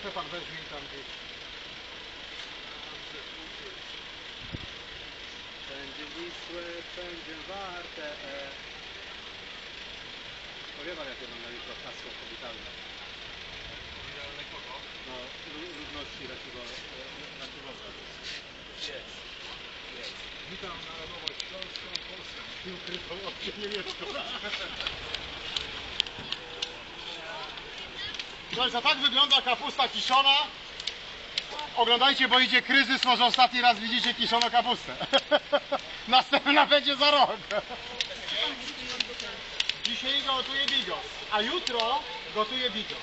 kapustę pan weźmie tam gdzieś. Wszędzie Wisłe, wszędzie warte. E. Powie pan jakie mam na jutro hasło powitalne. No, lu- ludności Racibo, e, Racibowska. Witam narodowość polską, Polskę. Ukrytą opcję Słuchajcie, tak wygląda kapusta kiszona. Oglądajcie, bo idzie kryzys, może ostatni raz widzicie kiszoną kapustę. Następna będzie za rok. Dzisiaj gotuję bigos, a jutro gotuję bigos.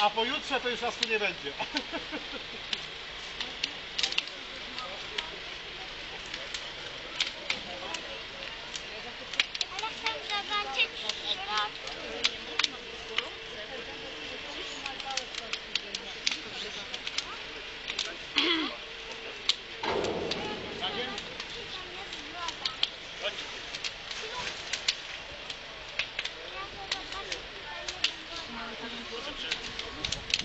A pojutrze to już raz tu nie będzie. Ale chcę zobaczyć w środku. Tak jest? Tam jest woda. Ja chcę zobaczyć, tutaj jest woda.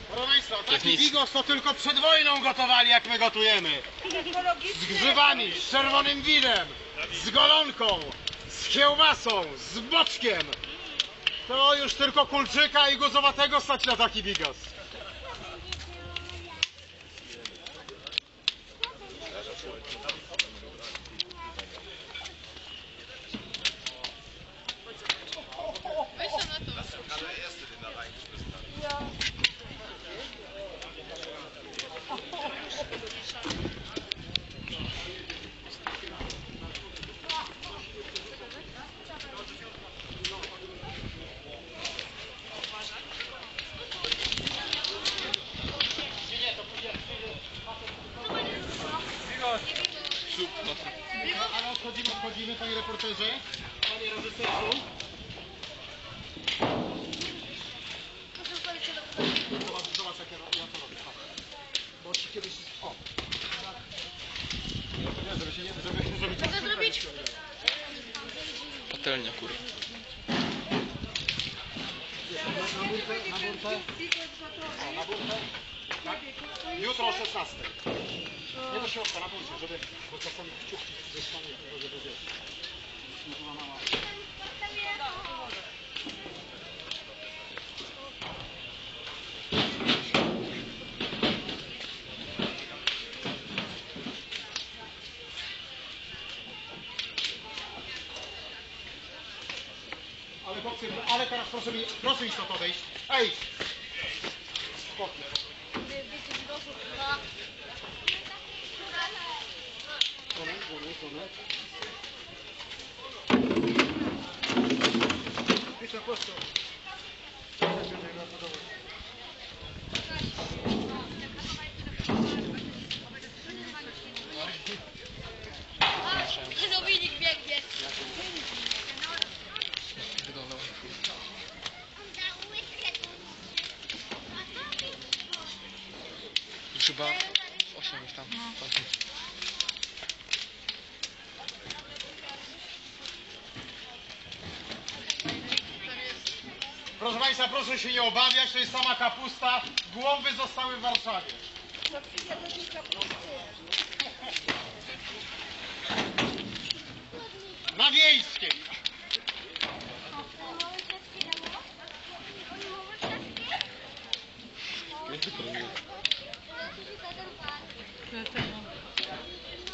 Proszę Państwa, taki bigos to tylko przed wojną gotowali, jak my gotujemy. Z grzybami, z czerwonym winem, z golonką, z kiełbasą, z boczkiem. To już tylko kulczyka i guzowatego stać na taki bigos. Ale odchodzimy, odchodzimy, panie reporterze, panie reżyserzu. Zobacz, zobacz jak ja, ja to robię. patrz. Bo ci kiedyś... O! Nie, żeby się nie... Żeby, żeby Co zrobić? Patelnia, kurwa. Na burtę, na burtę. Na burtę. Tak? Jutro o 16. Nie do środka, na burtę, żeby... Bo czasami kciuki zostanie, tylko żeby wiesz. Ale chłopcy, ale teraz proszę mi, proszę mi stąd odejść. Ej! Spokój. Tomek, Tomek, Shabbat. Proszę Państwa, proszę się nie obawiać, to jest sama kapusta. Głąby zostały w Warszawie. Na wiejskiej.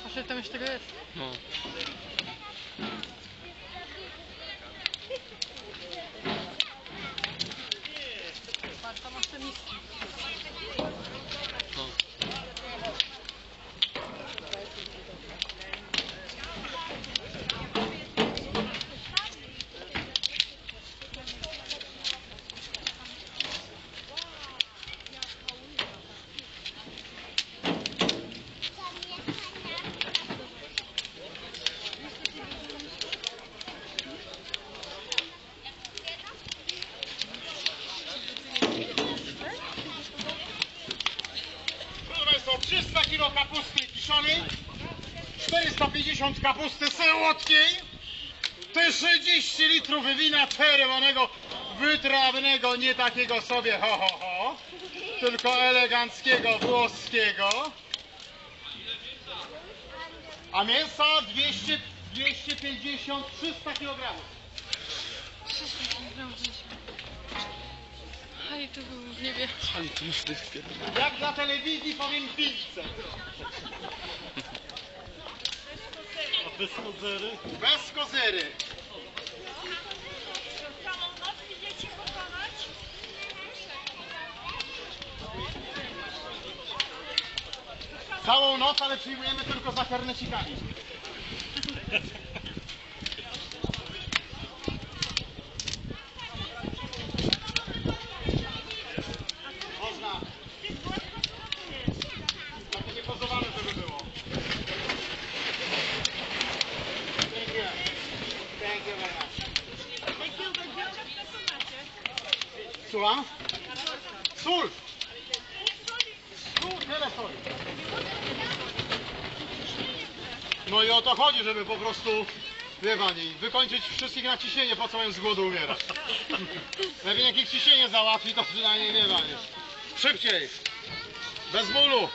A że tam jeszcze jest? No. Patrz, tam masz te miski. No. Proszę Państwa, 300 kg kapusty kiszonej, 450 kapusty sałotkiej, te 30 litrów wina czerwonego, wytrawnego, nie takiego sobie ho ho ho. tylko eleganckiego, włoskiego. A mięsa 200, 250, 300 kg. Aj, to był w niebie. Ale to już dyskie. Jak dla telewizji powiem pizzę. Bez kozery? Bez kozery. Całą noc, ale przyjmujemy tylko za karnecikami. Słucham? Sól! Sól, tyle soli. No i o to chodzi, żeby po prostu, wie pani, wykończyć wszystkich na ciśnienie, po co mają z głodu umierać. Jak jakieś ciśnienie załatwi, to przynajmniej wie pani. Szybciej! Bez bólu!